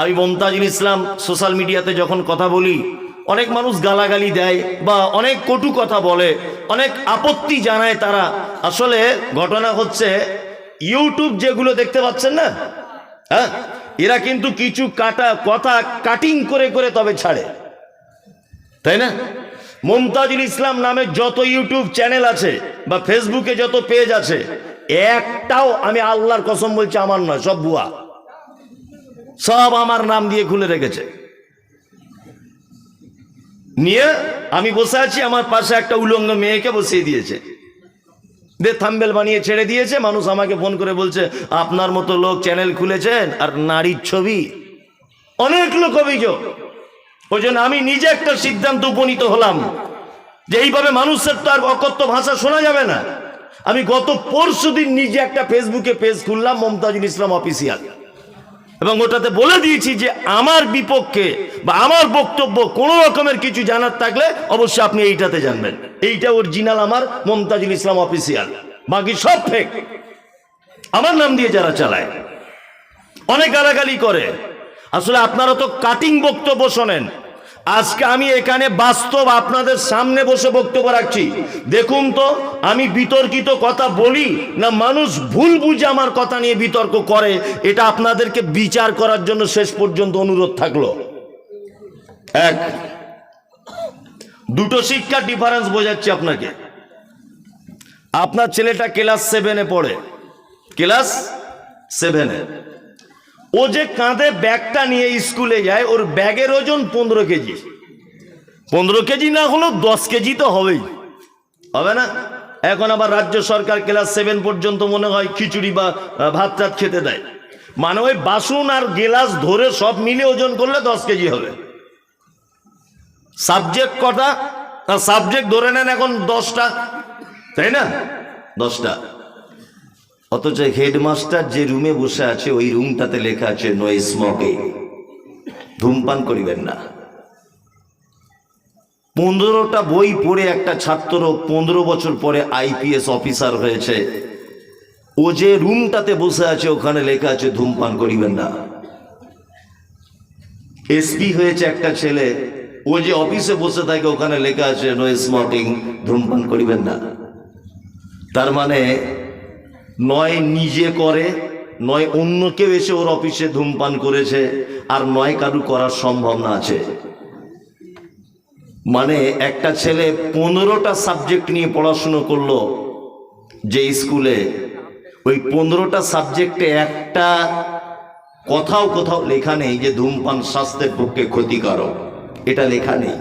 আমি মমতাজুল ইসলাম সোশ্যাল মিডিয়াতে যখন কথা বলি, অনেক মানুষ গালাগালি দেয় বা অনেক কটু কথা বলে, অনেক আপত্তি জানায় তারা। আসলে ঘটনা হচ্ছে, ইউটিউব যেগুলো দেখতে পাচ্ছেন না হ্যাঁ এরা কিন্তু কিছু কাটা কথা কাটিং করে করে তবে ছাড়ে। তাই না? মমতাজুল ইসলাম নামে যত ইউটিউব চ্যানেল আছে বা ফেসবুকে যত পেজ আছে, একটাও আমি আল্লাহর কসম বলছি আমার নয়, সব বুয়া সব আমার নাম দিয়ে খুলে রেখেছে। নিয়ে আমি বসে আছি, আমার পাশে একটা উলঙ্গ মেয়েকে বসিয়ে দিয়েছে। দে থাম্বেল বানিয়ে ছেড়ে দিয়েছে, মানুষ আমাকে ফোন করে বলছে, আপনার মতো লোক চ্যানেল খুলেছেন আর নারীর ছবি। অনেক লোক অভিযোগ। ওই জন্য আমি নিজে একটা সিদ্ধান্ত উপনীত হলাম যে এইভাবে মানুষের তো আর অকথ্য ভাষা শোনা যাবে না। আমি গত পরশু নিজে একটা ফেসবুকে পেজ খুললাম, মমতাজুল ইসলাম অফিসিয়াল এবং ওটাতে বলে দিয়েছি যে আমার বিপক্ষে বা আমার বক্তব্য কোনো রকমের কিছু জানার থাকলে অবশ্যই আপনি এইটাতে জানবেন। এইটা অরিজিনাল আমার মমতাজুল ইসলাম অফিসিয়াল বাকি সব ফেক আমার নাম দিয়ে যারা চালায়, অনেক গালাগালি করে। আসলে আপনারা তো কাটিং বক্তব্য শোনেন। আজকে আমি এখানে বাস্তব আপনাদের সামনে বসে বক্তব্য রাখছি। দেখুন তো, আমি বিতর্কিত কথা বলি না, মানুষ ভুল বুঝে আমার কথা নিয়ে বিতর্ক করে, এটা আপনাদেরকে বিচার করার জন্য শেষ পর্যন্ত অনুরোধ থাকল। এক, দুটো শিক্ষার ডিফারেন্স বোঝাচ্ছি আপনাকে। আপনার ছেলেটা ক্লাস সেভেনে পড়ে। ক্লাস সেভেনে ও যে কাঁধে ব্যাগটা নিয়ে স্কুলে যায়, ওর ব্যাগের ওজন পনেরো কেজি। পনেরো কেজি না হলেও দশ কেজি তো হবেই। হবে না? এখন আবার রাজ্য সরকার ক্লাস সেভেন পর্যন্ত মনে হয় খিচুড়ি বা ভাত টাত খেতে দেয়। মানে ওই বাসন আর গেলাস ধরে সব মিলে ওজন করলে দশ কেজি হবে। সাবজেক্ট কটা? সাবজেক্ট ধরে নেন এখন দশটা। তাই না? দশটা। অথচ হেডমাস্টার যে রুমে বসে আছে, ওই রুমটাতে লেখা আছে নো স্মোকিং ধূমপান করিবেন না। পনেরোটা বই পড়ে একটা ছাত্র পনেরো বছর পরে আইপিএস অফিসার হয়েছে। ও যে রুমটাতে বসে আছে, ওখানে লেখা আছে, ধূমপান করিবেন না। এসপি হয়েছে একটা ছেলে, ও যে অফিসে বসে থাকে, ওখানে লেখা আছে নো স্মোকিং ধূমপান করিবেন না। তার মানে নয় নিজে করে, নয় অন্য কেউ এসে ওর অফিসে ধূমপান করেছে, আর নয় কারু করার সম্ভাবনা আছে। মানে একটা ছেলে পনেরোটা সাবজেক্ট নিয়ে পড়াশুনো করল যে স্কুলে, ওই পনেরোটা সাবজেক্টে একটা কোথাও কোথাও লেখা নেই যে ধূমপান স্বাস্থ্যের পক্ষে ক্ষতিকারক। এটা লেখা নেই।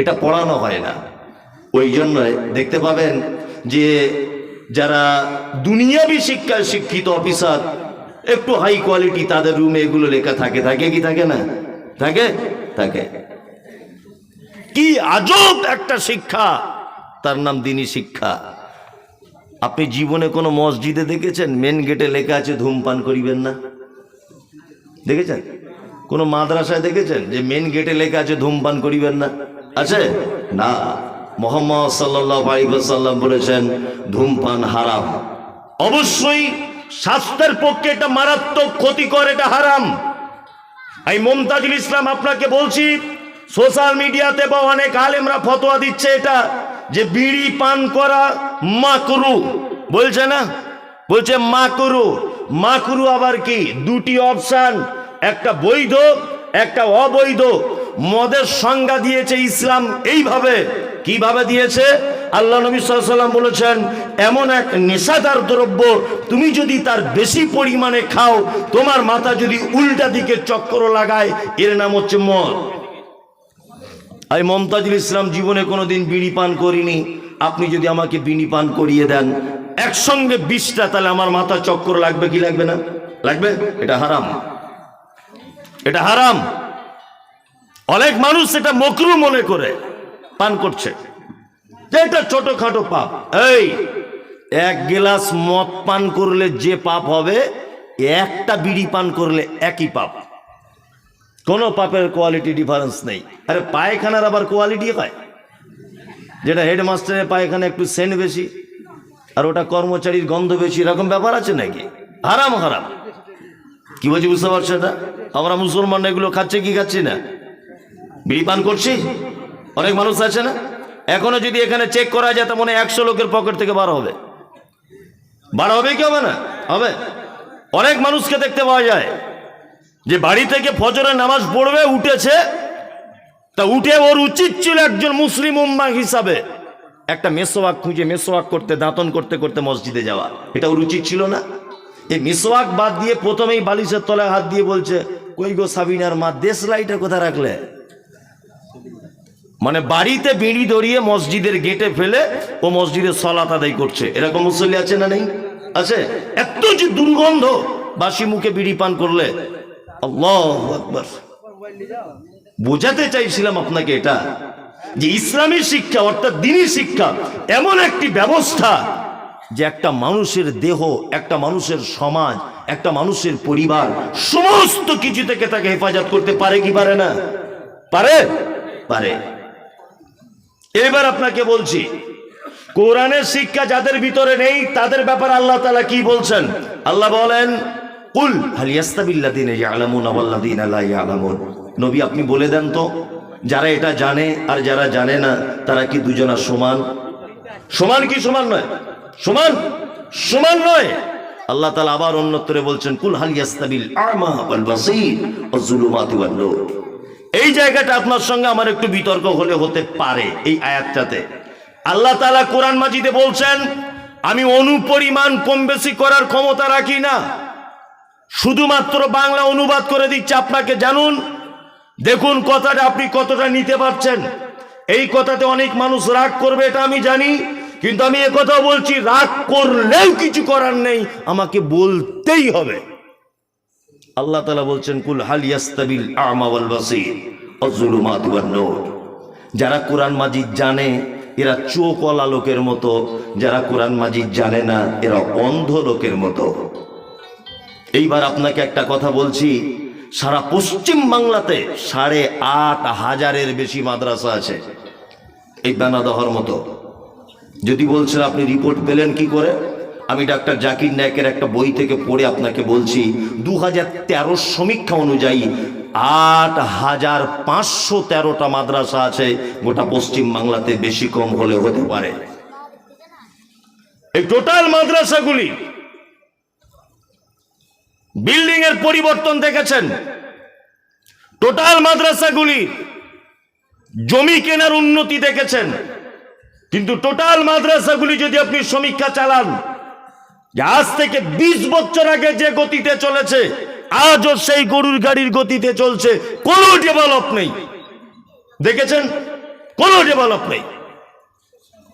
এটা পড়ানো হয় না। ওই জন্য দেখতে পাবেন যে যারা দুনিয়াবি শিক্ষায় শিক্ষিত অফিসার, একটু হাই কোয়ালিটি তাদের রুমে এগুলো লেখা থাকে। থাকে কি থাকে না? থাকে? থাকে। কি আজব একটা শিক্ষা! তার নাম দিনী শিক্ষা। আপনি জীবনে কোনো মসজিদে দেখেছেন? মেন গেটে লেখা আছে, ধূমপান করিবেন না। দেখেছেন? কোনো মাদ্রাসায় দেখেছেন? যে মেন গেটে লেখা আছে, ধূমপান করিবেন না। আছে? না। মোহাম্মদ সাল্লাহ আলিবাসাল্লাম বলেছেন, ধূমপান হারাম। অবশ্যই স্বাস্থ্যের পক্ষে এটা মারাত্মক ক্ষতিকর, এটা হারাম। এই মমতাজুল ইসলাম আপনাকে বলছি, সোশ্যাল মিডিয়াতে বা অনেক আলেমরা ফতোয়া দিচ্ছে এটা, যে বিড়ি পান করা মাকরু। বলছে না? বলছে মাকরু। মাকরু আবার কি? দুটি অপশান, একটা বৈধ, একটা অবৈধ। মদের সংজ্ঞা দিয়েছে ইসলাম এইভাবে। কীভাবে দিয়েছে? আল্লাহ নবী সাল্লাম বলেছেন, এমন এক নেশাদার দ্রব্য তুমি যদি তার বেশি পরিমাণে খাও, তোমার মাথা যদি উল্টা দিকে চক্কর লাগায়, এর নাম হচ্ছে মদ। আমি মমতাজুল ইসলাম জীবনে কোনোদিন বিড়ি পান করিনি। আপনি যদি আমাকে বিড়ি পান করিয়ে দেন, একসঙ্গে বিষটা তাহলে আমার মাথা চক্কর লাগবে কি লাগবে না? লাগবে? এটা হারাম। এটা হারাম। অনেক মানুষ এটা মকরু মনে করে পান করছে। এটা ছোটখাটো পাপ। এই, এক গ্লাস মদ পান করলে যে পাপ হবে, একটা বিড়ি পান করলে একই পাপ। কোনো পাপের কোয়ালিটি ডিফারেন্স নেই। আরে পায়খানার আবার কোয়ালিটি হয়? যেটা হেডমাস্টারের পায়খানা একটু সেন্ট বেশি, আর ওটা কর্মচারীর গন্ধ বেশি, এরকম ব্যাপার আছে নাকি? হারাম হারাম। কি বলছি বুঝতে পারছ না আমরা মুসলমান এগুলো খাচ্ছে কি খাচ্ছি না? বিড়ি পান করছি? অনেক মানুষ আছে না? এখনও যদি এখানে চেক করা যায়, তো মনে একশো লোকের পকেট থেকে বার হবে। বার হবে কি হবে না? হবে। অনেক মানুষকে দেখতে পাওয়া যায় যে বাড়ি থেকে ফজরের নামাজ পড়বে, উঠেছে। তা উঠে ওর উচিত ছিল একজন মুসলিম উম্মা হিসাবে একটা মেসোয়াক খুঁজে মেসোয়াক করতে, দাঁতন করতে করতে মসজিদে যাওয়া। এটা ওর উচিত ছিল না? এই মেসোয়াক বাদ দিয়ে প্রথমেই বালিশের তলায় হাত দিয়ে বলছে, কই গো সাবিনার মা, দেশ লাইটের কথা রাখলে? মানে বাড়িতে বিড়ি ধরিয়ে মসজিদের গেটে ফেলে ও মসজিদের সলাত আদায় করছে। এরকম মুসল্লি আছে না নেই? আছে? এত যে দুর্গন্ধ! বাসি মুখে বিড়ি পান করলে। বোঝাতে চাইছিলাম আপনাকে এটা, যে ইসলামী শিক্ষা অর্থাৎ দিনী শিক্ষা এমন একটি ব্যবস্থা যে একটা মানুষের দেহ, একটা মানুষের সমাজ, একটা মানুষের পরিবার, সমস্ত কিছু থেকে তাকে হেফাজত করতে পারে কি পারে না? পারে? পারে। এবার আপনাকে বলছি, কোরআনের শিক্ষা যাদের ভিতরে নেই, তাদের ব্যাপারে আল্লাহ তালা কি বলছেন? আল্লাহ বলেন, কুল নবী, আপনি বলে দেন তো, যারা এটা জানে আর যারা জানে না, তারা কি দুজনা সমান? সমান কি সমান নয়? সমান? সমান নয়। আল্লাহ তাআলা আবার অন্যত্রে বলছেন, কুল হালিয়াস্তাবিল আমা ওয়াল বাসীর নূর এই জায়গাটা আপনার সঙ্গে আমার একটু বিতর্ক হলে হতে পারে এই আয়াতটাতে। আল্লাহ তাআলা কোরআন মাজিদে বলছেন, আমি অনুপরিমাণ কম বেশি করার ক্ষমতা রাখি না। শুধুমাত্র বাংলা অনুবাদ করে দিচ্ছে আপনাকে, জানুন। দেখুন কথাটা আপনি কতটা নিতে পারছেন। এই কথাতে অনেক মানুষ রাগ করবে, এটা আমি জানি। কিন্তু আমি কথাও বলছি, রাগ করলেও কিছু করার নেই, আমাকে বলতেই হবে। আল্লাহ তালা বলছেন, কুল হাল ইয়াস্তাবিল আমা ওয়াল বাসীর অজুলুমাত নূর। যারা কোরআন মাজিদ জানে, এরা চোখওয়ালা লোকের মতো। যারা কোরআন মাজিদ জানে না, এরা অন্ধ লোকের মতো। এইবার আপনাকে একটা কথা বলছি, সারা পশ্চিম বাংলাতে সাড়ে আট হাজারের বেশি মাদ্রাসা আছে, এই বেনাদহর মতো। যদি বলছেন, আপনি রিপোর্ট পেলেন কি করে? আমি ডাক্তার জাকির নায়কের একটা বই থেকে পড়ে আপনাকে বলছি দু হাজার তেরো সমীক্ষা অনুযায়ী আট হাজার পাঁচশো তেরোটা মাদ্রাসা আছে, গোটা পশ্চিম বাংলাতে বেশি কম হলে হতে পারে। এই টোটাল মাদ্রাসাগুলি বিল্ডিং এর পরিবর্তন দেখেছেন? টোটাল মাদ্রাসাগুলি জমি কেনার উন্নতি দেখেছেন? কিন্তু টোটাল মাদ্রাসাগুলি যদি আপনি সমীক্ষা চালান আজ থেকে ২০ বছর আগে যে গতিতে চলেছে, আজও সেই গরুর গাড়ির গতিতে চলছে, কোনো ডেভেলপ নেই। দেখেছেন? কোনো ডেভেলপ নেই।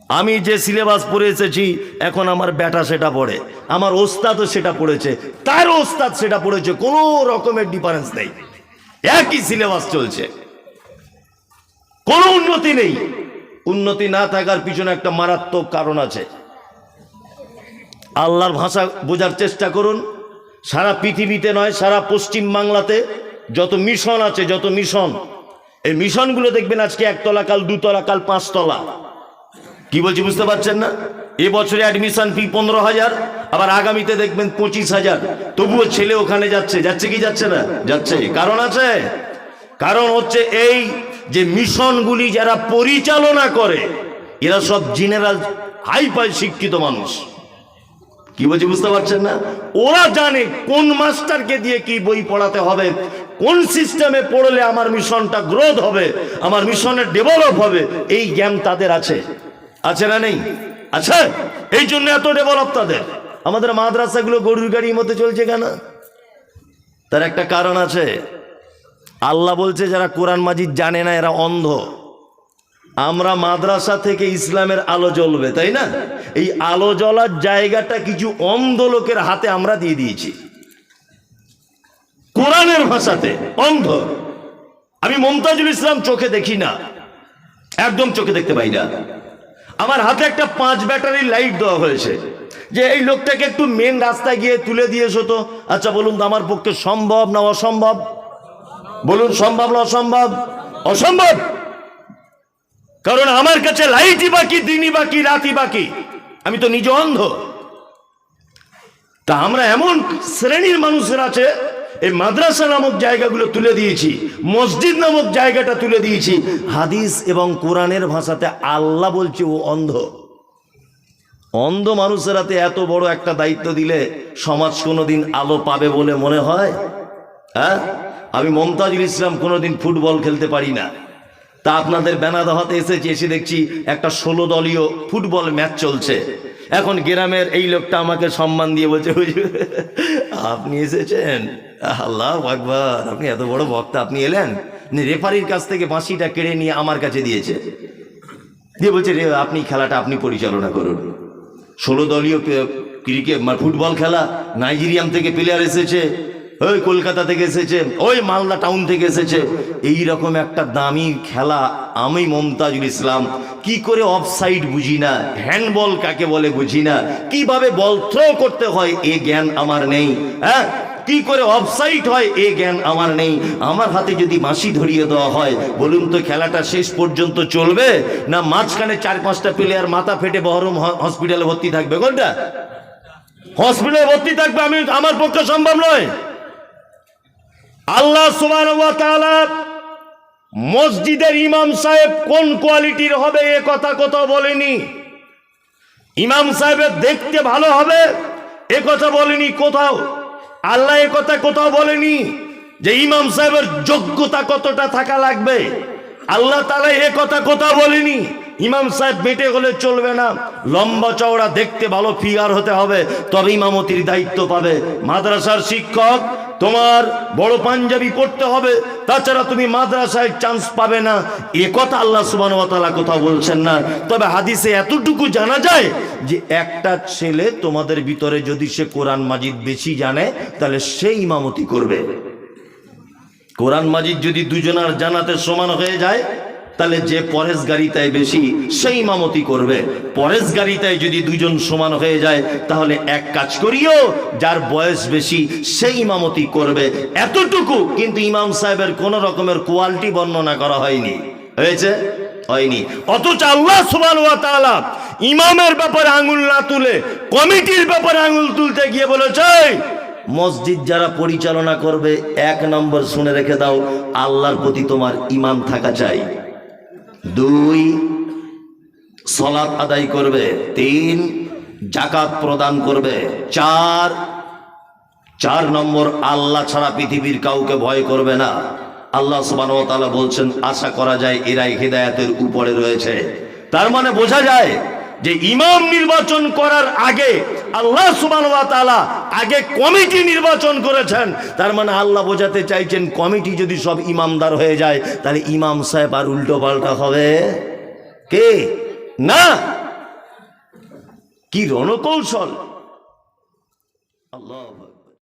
আমি যে সিলেবাস পড়ে এসেছি, এখন আমার বেটা সেটা পড়ে, আমার ওস্তাদও সেটা পড়েছে, তার ওস্তাদ সেটা পড়েছে, কোনো রকমের ডিফারেন্স নেই। একই সিলেবাস চলছে। কোনো উন্নতি নেই। উন্নতি না থাকার পিছনে একটা মারাত্মক কারণ আছে। আল্লাহর ভাষা বোঝার চেষ্টা করুন। সারা পৃথিবীতে নয়, সারা পশ্চিম বাংলাতে যত মিশন আছে, যত মিশন, এই মিশনগুলো দেখবেন আজকে একতলা কাল, দুতলা কাল, পাঁচতলা। কি বলছি বুঝতে পারছেন না? এ বছরে অ্যাডমিশন ফি পনেরো হাজার, আবার আগামীতে দেখবেন পঁচিশ হাজার। তবুও ছেলে ওখানে যাচ্ছে। যাচ্ছে কি যাচ্ছে না? যাচ্ছে। কারণ আছে? কারণ হচ্ছে এই যে মিশনগুলি যারা পরিচালনা করে, এরা সব জেনারেল হাই ফাই শিক্ষিত মানুষ। কি বলছি বুঝতে পারছেন না? ওরা জানে কোন মাস্টারকে দিয়ে কি বই পড়াতে হবে, কোন সিস্টেমে পড়লে আমার মিশনটা গ্রোথ হবে, আমার মিশনের ডেভেলপ হবে, এই জ্ঞান তাদের আছে। আছে না নেই? আছে? এই জন্য এত ডেভেলপ তাদের। আমাদের মাদ্রাসাগুলো গরুর গাড়ির মধ্যে চলছে কেন? তার একটা কারণ আছে। আল্লাহ বলছে, যারা কোরআন মাজিদ জানে না, এরা অন্ধ। আমরা মাদ্রাসা থেকে ইসলামের আলো জ্বলবে, তাই না? এই আলো জ্বলার জায়গাটা কিছু অন্ধ লোকের হাতে আমরা দিয়ে দিয়েছি। কোরআনের ভাষাতে অন্ধ। আমি মমতাজুল ইসলাম চোখে দেখি না, একদম চোখে দেখতে পাই না। আমার হাতে একটা পাঁচ ব্যাটারির লাইট দেওয়া হয়েছে, যে এই লোকটাকে একটু মেন রাস্তায় গিয়ে তুলে দিয়েছ তো। আচ্ছা বলুন তো আমার পক্ষে সম্ভব না অসম্ভব? বলুন, সম্ভব না অসম্ভব? অসম্ভব! কারণ আমার কাছে লাইটই বাকি, দিনই বাকি, রাতই বাকি। আমি তো নিজে অন্ধ। তা আমরা এমন শ্রেণির মানুষের আছে, এই মাদ্রাসা নামক জায়গাগুলো তুলে দিয়েছি, মসজিদ নামক জায়গাটা তুলে দিয়েছি। হাদিস এবং কোরআনের ভাষাতে আল্লাহ বলছে, ও অন্ধ। অন্ধ মানুষের হাতে এত বড় একটা দায়িত্ব দিলে সমাজ কোনোদিন আলো পাবে বলে মনে হয়? হ্যাঁ? আমি মমতাজুল ইসলাম কোনোদিন ফুটবল খেলতে পারি না। তা আপনাদের বেনাদহাতে এসেছি, এসে দেখছি একটা ষোলো দলীয় ফুটবল ম্যাচ চলছে। এখন গ্রামের এই লোকটা আমাকে সম্মান দিয়ে বলছে আপনি এসেছেন? আল্লাহ আকবার, আপনি এত বড় বক্তা, আপনি এলেন? রেফারির কাছ থেকে বাঁশিটা কেড়ে নিয়ে আমার কাছে দিয়েছে। দিয়ে বলছে, রে, আপনি খেলাটা আপনি পরিচালনা করুন। ষোলো দলীয় ক্রিকেট মানে ফুটবল খেলা নাইজেরিয়াম থেকে প্লেয়ার এসেছে। ওই কলকাতা থেকে এসেছে, ওই মালদা টাউন থেকে এসেছে। এই রকম একটা দামি খেলা আমি মমতাজুল ইসলাম, কি করে অফসাইড বুঝি না হ্যান্ডবল কাকে বলে বুঝি না, কীভাবে বল থ্রো করতে হয়, এ জ্ঞান আমার নেই হ্যাঁ? কি করে অফসাইড হয়, এ জ্ঞান আমার নেই। আমার হাতে যদি বাঁশি ধরিয়ে দেওয়া হয়, বলুন তো খেলাটা শেষ পর্যন্ত চলবে? না মাঝখানে চার পাঁচটা প্লেয়ার মাথা ফেটে বহরম হসপিটালে ভর্তি থাকবে, কোনটা? হসপিটালে ভর্তি থাকবে, আমি, আমার পক্ষে সম্ভব নয়। আল্লাহ ওয়া মসজিদের ইমাম সাহেব কোন কোয়ালিটির হবে, এ কথা কোথাও বলেনি। ইমাম সাহেবের দেখতে ভালো হবে, এ কথা বলেনি কোথাও। আল্লাহ এ কথা কোথাও বলেনি যে ইমাম সাহেবের যোগ্যতা কতটা থাকা লাগবে। আল্লাহ তালা এ কথা কোথাও বলেনি। ইমাম সাহেব বেটে হলে চলবে না। লম্বা চওড়া দেখতে ভালো ফিগার হতে হবে, তবে ইমামতির দায়িত্ব পাবে। মাদ্রাসার শিক্ষক, তোমার বড় পাঞ্জাবি পড়তে হবে, তাছাড়া তুমি মাদ্রাসায় চান্স পাবে না। এ কথা আল্লাহ সুবান কোথাও বলছেন না। তবে হাদিসে এতটুকু জানা যায় যে একটা ছেলে তোমাদের ভিতরে যদি সে কোরআন মাজিদ বেশি জানে, তাহলে সে ইমামতি করবে। কোরআন মাজিদ যদি দুজনার জানাতে সমান হয়ে যায় তাহলে যে পরেশ পরেশগারিতায় বেশি সেই ইমামতি করবে। পরেশ পরেশগারিতায় যদি দুজন সমান হয়ে যায়, তাহলে এক কাজ করিও, যার বয়স বেশি সেই ইমামতি করবে। এতটুকু কিন্তু ইমাম সাহেবের কোন রকমের কোয়ালিটি বর্ণনা করা হয়নি। হয়েছে? হয়নি। অথচ আল্লাহ তাআলা ইমামের ব্যাপারে আঙুল না তুলে, কমিটির ব্যাপারে আঙুল তুলতে গিয়ে বলেছে মসজিদ যারা পরিচালনা করবে, এক নম্বর শুনে রেখে দাও, আল্লাহর প্রতি তোমার ইমান থাকা চাই। দুই, সলাৎ আদায় করবে। তিন জাকাত প্রদান করবে। চার চার নম্বর, আল্লাহ ছাড়া পৃথিবীর কাউকে ভয় করবে না। আল্লাহ সুবাহ বলছেন, আশা করা যায় এরাই হৃদায়তের উপরে রয়েছে। তার মানে বোঝা যায় যে ইমাম নির্বাচন করার আগে আল্লাহ তাআলা আগে কমিটি নির্বাচন করেছেন। তার মানে আল্লাহ বোঝাতে চাইছেন কমিটি যদি সব ইমামদার হয়ে যায়, তাহলে ইমাম সাহেব আর উল্টো পাল্টা হবে। কে? না? কি রণকৌশল? আল্লাহ